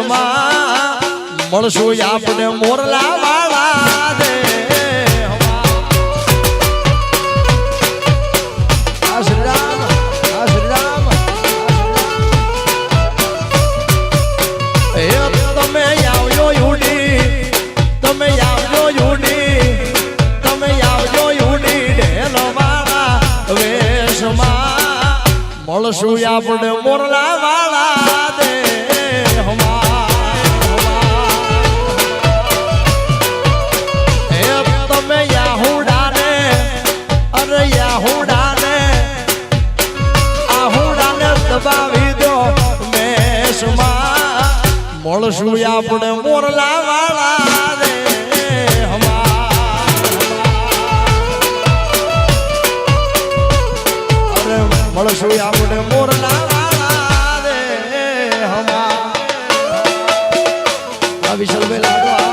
વેશમાં મળશું આપણે મોરલા વાળા દે. તમે આવજો યુડી, તમે આવજો યુડી, તમે આવજો યુડી ઢેલવાળા વેશમાં. મળશું આપણે મોરલા વાળા દે. દબાવી દો મેષમાં મળશું આપણે મોરલા વાળા રે અરે મળશું આપણે મોરલા વાળા રે હમા વિશાલ ભાઈ લાડો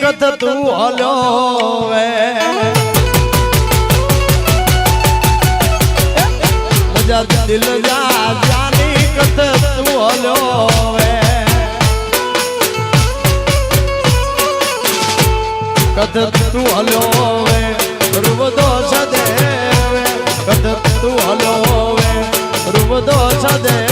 કથ તું હલો વે. દિલ જા જાની કથ તું હલો વે. કથ તું હલો વે. રૂબદો સદે કથ તું હલો વે. સદે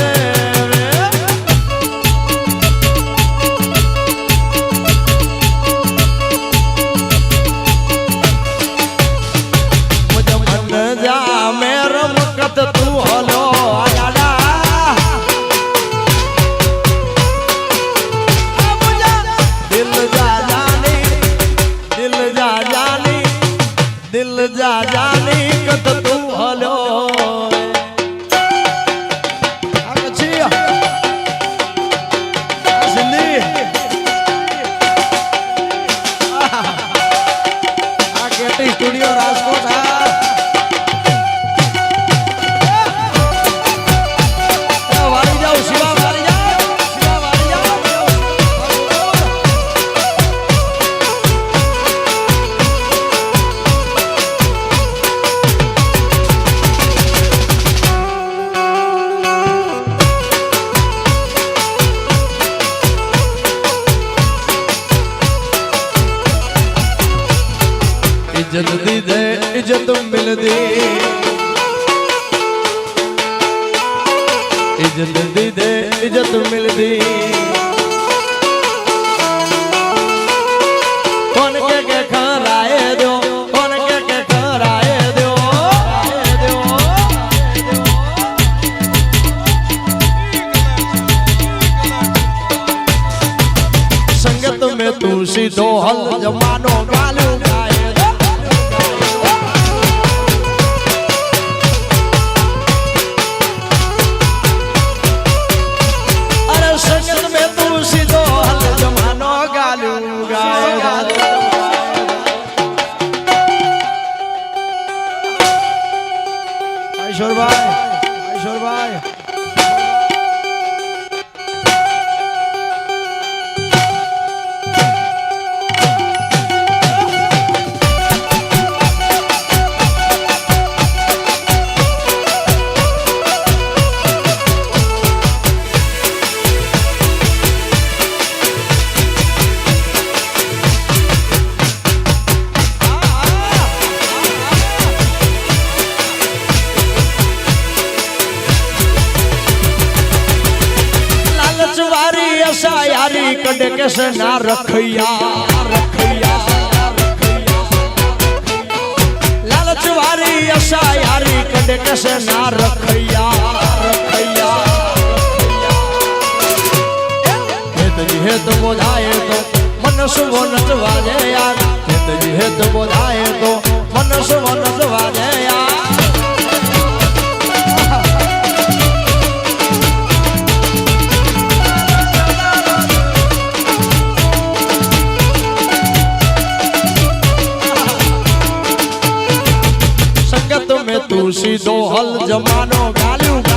इज़्ज़त दी दे, इज़्ज़त मिलती इज़्ज़त दी दे, इज़्ज़त मिलती तू सी दो हल, जमानो गालू ऐसा यारी कद किस ना रखिया रखिया। लालच वारी ऐसा यारी कद किस ना रखिया रखिया। हित जी हित बोधाए तो मन सुबो नचवा दे यार। हित जी हित बोधाए ઋષિ દોહલ જમાનો ગાલ્યું